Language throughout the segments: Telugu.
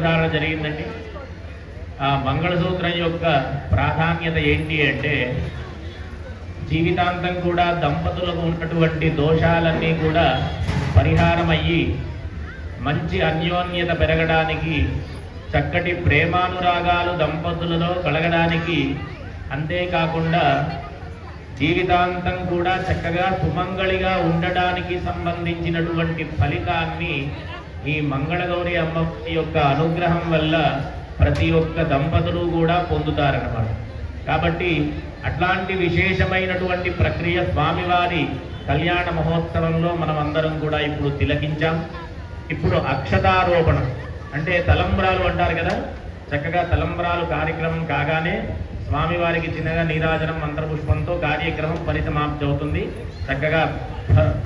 జరిగిందండి. ఆ మంగళసూత్రం యొక్క ప్రాధాన్యత ఏంటి అంటే జీవితాంతం కూడా దంపతులకు ఉన్నటువంటి దోషాలన్నీ కూడా పరిహారం అయ్యి మంచి అన్యోన్యత పెరగడానికి చక్కటి ప్రేమానురాగాలు దంపతులలో కలగడానికి అంతేకాకుండా జీవితాంతం కూడా చక్కగా సుమంగళిగా ఉండడానికి సంబంధించినటువంటి ఫలితాన్ని ఈ మంగళగౌరి అమ్మ యొక్క అనుగ్రహం వల్ల ప్రతి ఒక్క దంపతులు కూడా పొందుతారన్నమాట. కాబట్టి అట్లాంటి విశేషమైనటువంటి ప్రక్రియ స్వామివారి కళ్యాణ మహోత్సవంలో మనం అందరం కూడా ఇప్పుడు తిలకించాం. ఇప్పుడు అక్షతారోపణం అంటే తలంబ్రాలు అంటారు కదా చక్కగా తలంబ్రాలు కార్యక్రమం కాగానే స్వామివారికి చిన్నగా నీరాజనం మంత్రపుష్పంతో కార్యక్రమం పరిసమాప్తి అవుతుంది చక్కగా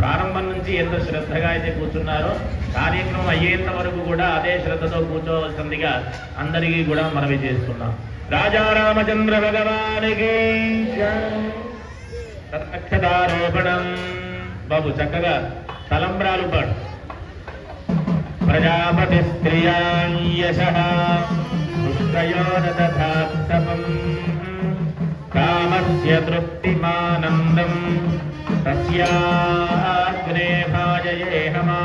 ప్రారంభం నుంచి ఎంత శ్రద్ధగా అయితే కూర్చున్నారో కార్యక్రమం అయ్యేంత వరకు కూడా అదే శ్రద్ధతో కూర్చోవలసిందిగా అందరికీ కూడా మనవి చేస్తున్నాం. రాజా రామచంద్ర భగవానికి అక్షతారోపణం బాబు చక్కగా తలంబ్రాలు పాడు. ప్రజాపతి స్త్రియాం योद तथा समम् कामस्य तृप्तिमानन्दम् तस्याग्ने भाजयेहमा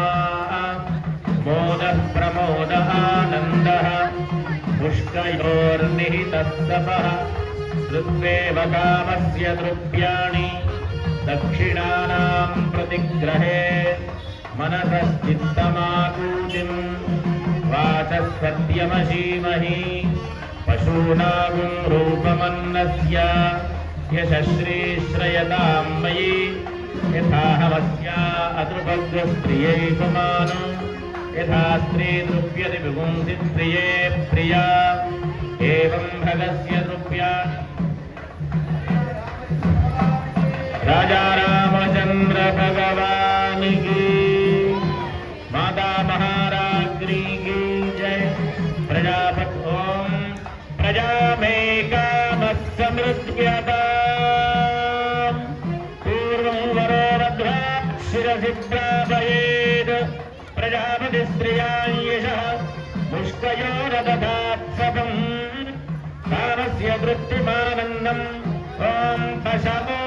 मोदः प्रमोदः आनन्दः पुष्कयोर्निहितस्तपः तत्तपः कामस्य दृव्याणि दक्षिणानाम् प्रतिग्रहे मनसश्चित्तमाकूतिम् वाचः सत्यमशीमहि పశూనాగుం రూపమన్నస్య యశశ్రీశ్రయతాం మయి యథాహమస్యా అదృభగ్రస్త్రియై పుమాను యథా స్త్రీ దృప్యతి విగుంసి ప్రియే ప్రియా ఏం భగస్య దృప్యా రాజా प्रजा में कामः समृद्ध्यता पूर्वं वरो भद्रा शिरसि प्रापयेत् प्रजापति स्त्रियां यशः मुष्कयो रदधात्सपम् कामस्य तृप्तिमानन्दम् ॐ पशवो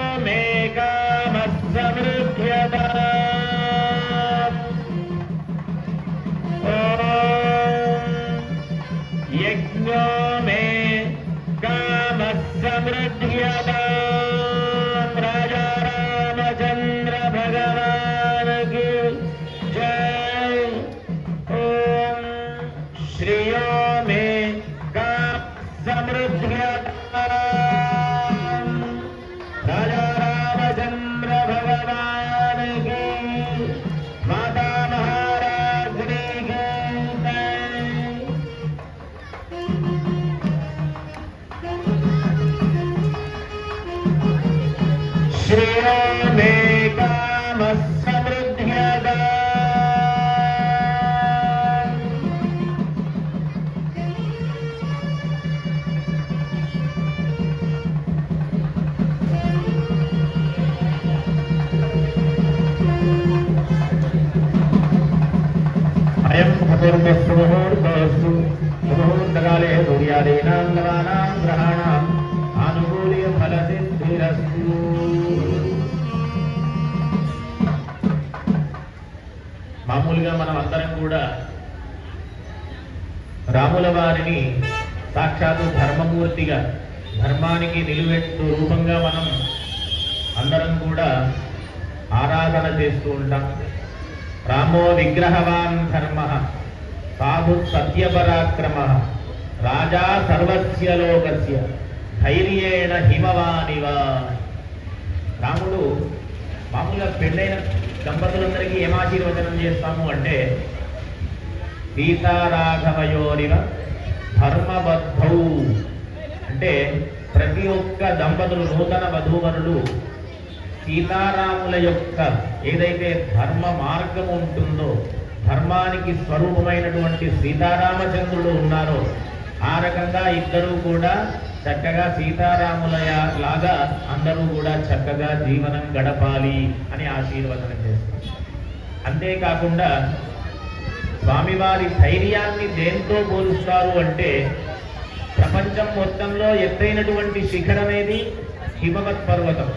श्रियो मे कामः समृद्ध्यता అయం మామూలుగా మనం అందరం కూడా రాముల వారిని సాక్షాత్తు ధర్మమూర్తిగా ధర్మానికి నిలువెట్టు రూపంగా మనం అందరం కూడా ఆరాధన చేస్తూ ఉంటాం. రామో విగ్రహవాన్ ధర్మ సాధు సత్యపరాక్రమ రాజా సర్వస్య లోకస్య ధైర్యేణ హిమవానివా. రాముడు మామూలుగా పెళ్ళైన దంపతులందరికీ ఏం ఆశీర్వచనం చేస్తాము అంటే సీతారాఘవయోరివ ధర్మబద్ధౌ. అంటే ప్రతి ఒక్క దంపతులు నూతన వధూవరులు సీతారాముల యొక్క ఏదైతే ధర్మ మార్గం ఉంటుందో ధర్మానికి స్వరూపమైనటువంటి సీతారామచంద్రుడు ఉన్నారో ఆ రకంగా ఇద్దరూ కూడా చక్కగా సీతారాముల లాగా అందరూ కూడా చక్కగా జీవనం గడపాలి అని ఆశీర్వచనం చేస్తారు అంతేకాకుండా స్వామివారి ధైర్యాన్ని దేంతో పోలుస్తారు అంటే ప్రపంచం మొత్తంలో ఎత్తైనటువంటి శిఖరమేది హిమవత్ పర్వతం.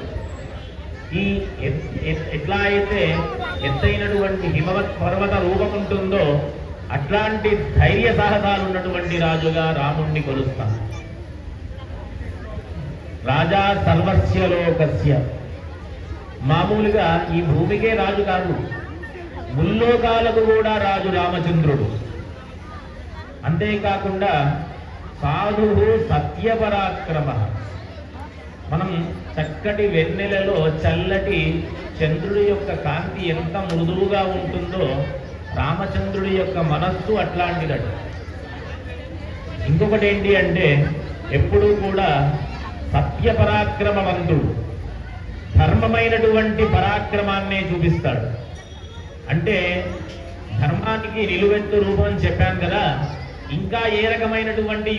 ఈ ఎత్- ఎట్లా అయితే ఎత్తైనటువంటి హిమవత్ పర్వత రూపం ఉంటుందో అట్లాంటి ధైర్య సాహసాలు ఉన్నటువంటి రాజుగా రాముణ్ణి కొలుస్తాం రాజా సర్వస్య లోకస్య. మామూలుగా ఈ భూమికే రాజు కాదు. ముల్లోకాలకు కూడా రాజు రామచంద్రుడు. అంతేకాకుండా సాధు సత్యపరాక్రమ. మనం చక్కటి వెన్నెలలో చల్లటి చంద్రుడి యొక్క కాంతి ఎంత మృదువుగా ఉంటుందో రామచంద్రుడి యొక్క మనస్సు అట్లాంటిదట. ఇంకొకటి ఏంటి అంటే ఎప్పుడూ కూడా సత్యపరాక్రమవంతుడు ధర్మమైనటువంటి పరాక్రమాన్నే చూపిస్తాడు. అంటే ధర్మానికి నిలువెత్తు రూపం అని చెప్పాను కదా ఇంకా ఏ రకమైనటువంటి